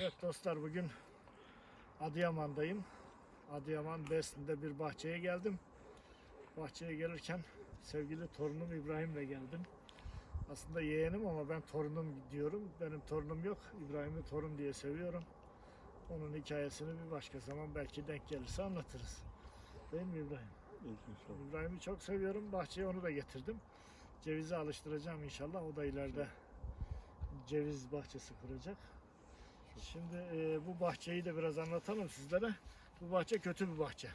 Evet dostlar bugün Adıyaman'dayım. Adıyaman Besni'de bir bahçeye geldim. Bahçeye gelirken sevgili torunum İbrahim'le geldim. Aslında yeğenim ama ben torunum diyorum. Benim torunum yok. İbrahim'i torun diye seviyorum. Onun hikayesini bir başka zaman belki denk gelirse anlatırız. Değil mi İbrahim? İbrahim'i çok seviyorum. Bahçeye onu da getirdim. Cevizi alıştıracağım inşallah. O da ileride ceviz bahçesi kuracak. Şimdi e, bu bahçeyi de biraz anlatalım sizlere. Bu bahçe kötü bir bahçe.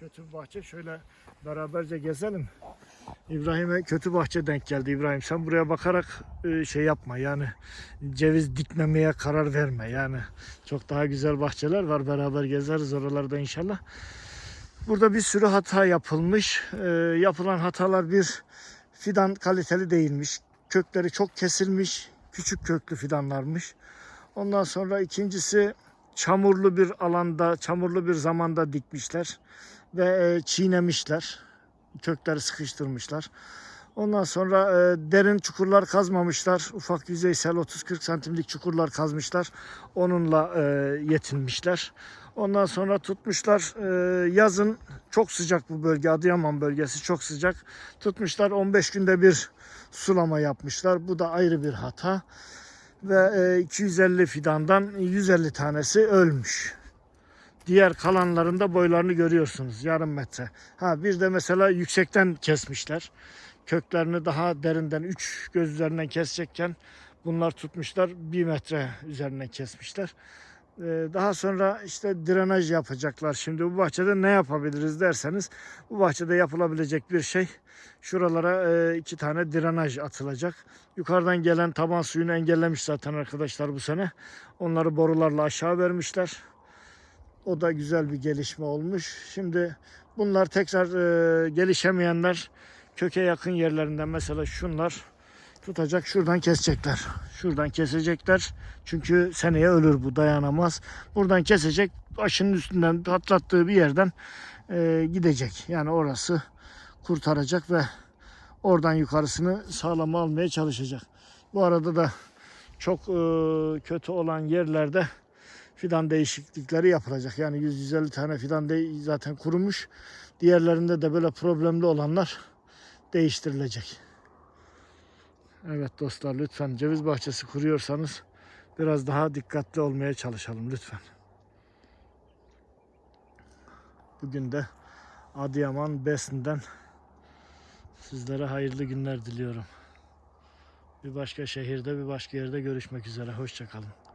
Kötü bir bahçe. Şöyle beraberce gezelim. İbrahim'e kötü bahçe denk geldi İbrahim. Sen buraya bakarak e, şey yapma yani ceviz dikmemeye karar verme. Yani çok daha güzel bahçeler var. Beraber gezeriz oralarda inşallah. Burada bir sürü hata yapılmış. E, yapılan hatalar bir fidan kaliteli değilmiş. Kökleri çok kesilmiş. Küçük köklü fidanlarmış. Ondan sonra ikincisi çamurlu bir alanda, çamurlu bir zamanda dikmişler ve e, çiğnemişler. Kökleri sıkıştırmışlar. Ondan sonra e, derin çukurlar kazmamışlar. Ufak yüzeysel 30-40 santimlik çukurlar kazmışlar. Onunla e, yetinmişler. Ondan sonra tutmuşlar e, yazın çok sıcak bu bölge Adıyaman bölgesi çok sıcak. Tutmuşlar 15 günde bir sulama yapmışlar. Bu da ayrı bir hata ve e, 250 fidandan 150 tanesi ölmüş. Diğer kalanlarında boylarını görüyorsunuz yarım metre. Ha bir de mesela yüksekten kesmişler. Köklerini daha derinden 3 göz üzerinden kesecekken bunlar tutmuşlar 1 metre üzerinden kesmişler. Ee, Daha sonra işte drenaj yapacaklar. Şimdi bu bahçede ne yapabiliriz derseniz bu bahçede yapılabilecek bir şey şuralara e, iki tane drenaj atılacak. Yukarıdan gelen taban suyunu engellemiş zaten arkadaşlar bu sene. Onları borularla aşağı vermişler. O da güzel bir gelişme olmuş. Şimdi bunlar tekrar e, gelişemeyenler köke yakın yerlerinden mesela şunlar tutacak şuradan kesecekler. Şuradan kesecekler. Çünkü seneye ölür bu dayanamaz. Buradan kesecek başının üstünden patlattığı bir yerden e, gidecek. Yani orası kurtaracak ve oradan yukarısını sağlam almaya çalışacak. Bu arada da çok e, kötü olan yerlerde fidan değişiklikleri yapılacak. Yani 150 tane fidan de zaten kurumuş. Diğerlerinde de böyle problemli olanlar değiştirilecek. Evet dostlar lütfen ceviz bahçesi kuruyorsanız biraz daha dikkatli olmaya çalışalım lütfen. Bugün de Adıyaman Besin'den sizlere hayırlı günler diliyorum. Bir başka şehirde bir başka yerde görüşmek üzere. Hoşçakalın.